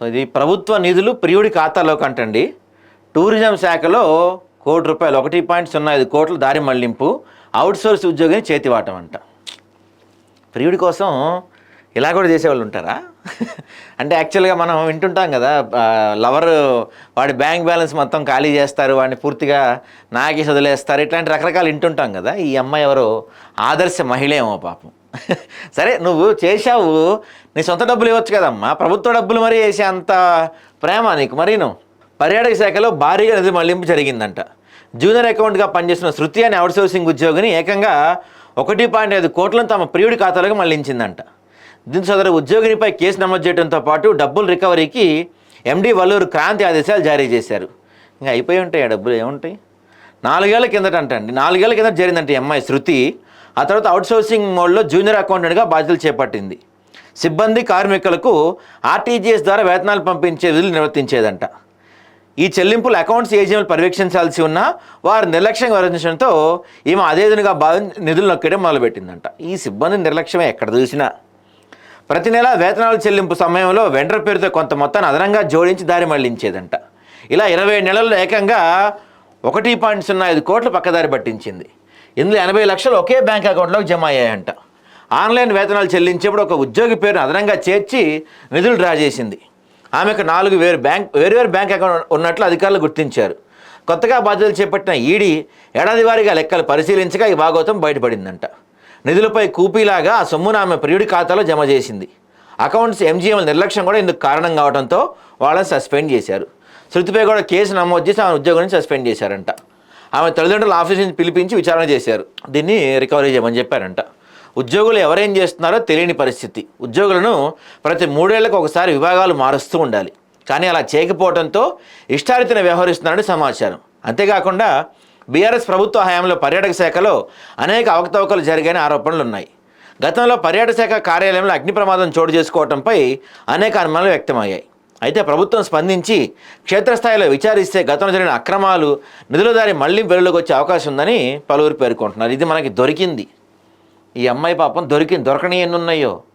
So ఇది ప్రభుత్వ నిధులు ప్రియుడి ఖాతాలో కంటండి టూరిజం శాఖలో కోటి రూపాయలు ఒకటి పాయింట్ సున్నా ఐదు కోట్ల దారి మళ్ళింపు అవుట్సోర్స్ ఉద్యోగిని చేతివాటం అంట. ప్రియుడి కోసం ఇలా కూడా చేసేవాళ్ళు ఉంటారా? అంటే యాక్చువల్గా మనం వింటుంటాం కదా లవర్ వాడి బ్యాంక్ బ్యాలెన్స్ మొత్తం ఖాళీ చేస్తారు వాడిని పూర్తిగా నాకేసి వదిలేస్తారు ఇట్లాంటి రకరకాలు వింటుంటాం కదా. ఈ అమ్మాయి ఎవరో ఆదర్శ మహిళ ఏమో పాపం. సరే నువ్వు చేశావు. నీ సొంత డబ్బులు ఇవ్వచ్చు కదమ్మా. ప్రభుత్వ డబ్బులు మరీ వేసే అంత ప్రేమ నీకు మరి నువ్వు పర్యాటక శాఖలో భారీగా నిధులు మళ్ళింపు జరిగిందంట. జూనియర్ అకౌంట్గా పనిచేసిన శృతి అనే అవుట్సోర్సింగ్ ఉద్యోగిని ఏకంగా ఒకటి పాయింట్ ఐదు కోట్లను తమ ప్రియుడి ఖాతాలోకి మళ్ళించిందంట. దీంతో సదరు ఉద్యోగినిపై కేసు నమోదు చేయడంతో పాటు డబ్బుల రికవరీకి ఎండీ వల్లూరు క్రాంతి ఆదేశాలు జారీ చేశారు. ఇంకా అయిపోయి ఉంటాయి ఆ డబ్బులు? ఏముంటాయి? నాలుగేళ్ళ కిందట అంటండి. నాలుగేళ్ళ కిందట జరిగిందంటే ఈ అమ్మాయి శృతి. ఆ తర్వాత అవుట్సోర్సింగ్ మోడ్లో జూనియర్ అకౌంటెంట్గా బాధ్యతలు చేపట్టింది. సిబ్బంది కార్మికులకు ఆర్టీజీఎస్ ద్వారా వేతనాలు పంపించే విధులు నిర్వర్తించేదంట. ఈ చెల్లింపులు అకౌంట్స్ ఏజీఎంలు పర్యవేక్షించాల్సి ఉన్నా వారు నిర్లక్ష్యంగా వివరించడంతో ఈమె అదేవిధంగా భావించి నిధులు నొక్కడం మొదలుపెట్టిందంట. ఈ సిబ్బంది నిర్లక్ష్యమే ఎక్కడ చూసినా. ప్రతి నెల వేతనాల చెల్లింపు సమయంలో వెండర్ పేరుతో కొంత మొత్తాన్ని అదనంగా జోడించి దారి మళ్ళించేదంట. ఇలా ఇరవై నెలల్లో ఏకంగా ఒకటి పాయింట్ సున్నా ఐదు కోట్లు పక్కదారి పట్టించింది. ఇందులో ఎనభై లక్షలు ఒకే బ్యాంక్ అకౌంట్లోకి జమ అయ్యాయంట. ఆన్లైన్ వేతనాలు చెల్లించేప్పుడు ఒక ఉద్యోగి పేరును అదనంగా చేర్చి నిధులు డ్రా చేసింది. ఆమెకు నాలుగు వేరు బ్యాంక్ వేరువేరు బ్యాంక్ అకౌంట్ ఉన్నట్లు అధికారులు గుర్తించారు. కొత్తగా బాధ్యతలు చేపట్టిన ఈడీ ఏడాది వారీగా లెక్కలు పరిశీలించగా ఈ భాగోతం బయటపడిందంట. నిధులపై కూపీలాగా ఆ సొమ్మును ఆమె ప్రియుడి ఖాతాలో జమ చేసింది. అకౌంట్స్ ఎంజీఎం నిర్లక్ష్యం కూడా ఇందుకు కారణం కావడంతో వాళ్ళని సస్పెండ్ చేశారు. శృతిపై కూడా కేసు నమోదు చేసి ఆమె ఉద్యోగాన్ని సస్పెండ్ చేశారంట. ఆమె తల్లిదండ్రులు ఆఫీస్ నుంచి పిలిపించి విచారణ చేశారు. దీన్ని రికవరీ చేయమని చెప్పారంట. ఉద్యోగులు ఎవరేం చేస్తున్నారో తెలియని పరిస్థితి. ఉద్యోగులను ప్రతి మూడేళ్ళకు ఒకసారి విభాగాలు మారుస్తూ ఉండాలి. కానీ అలా చేయకపోవడంతో ఇష్టారీతిన వ్యవహరిస్తున్నారని సమాచారం. అంతేకాకుండా బీఆర్ఎస్ ప్రభుత్వ హయాంలో పర్యాటక శాఖలో అనేక అవకతవకలు జరిగాయని ఆరోపణలు ఉన్నాయి గతంలో పర్యాటక శాఖ కార్యాలయంలో అగ్ని ప్రమాదం చోటు చేసుకోవడంపై అనేక అనుమానాలు వ్యక్తమయ్యాయి. అయితే ప్రభుత్వం స్పందించి క్షేత్రస్థాయిలో విచారిస్తే గతంలో జరిగిన అక్రమాలు నిధుల దారి మళ్ళీ వెలుగులోకి వచ్చే అవకాశం ఉందని పలువురు పేర్కొంటున్నారు. ఇది మనకి దొరికింది. ఈ అమ్మాయి పాపం దొరికింది దొరకని ఎన్ని ఉన్నాయో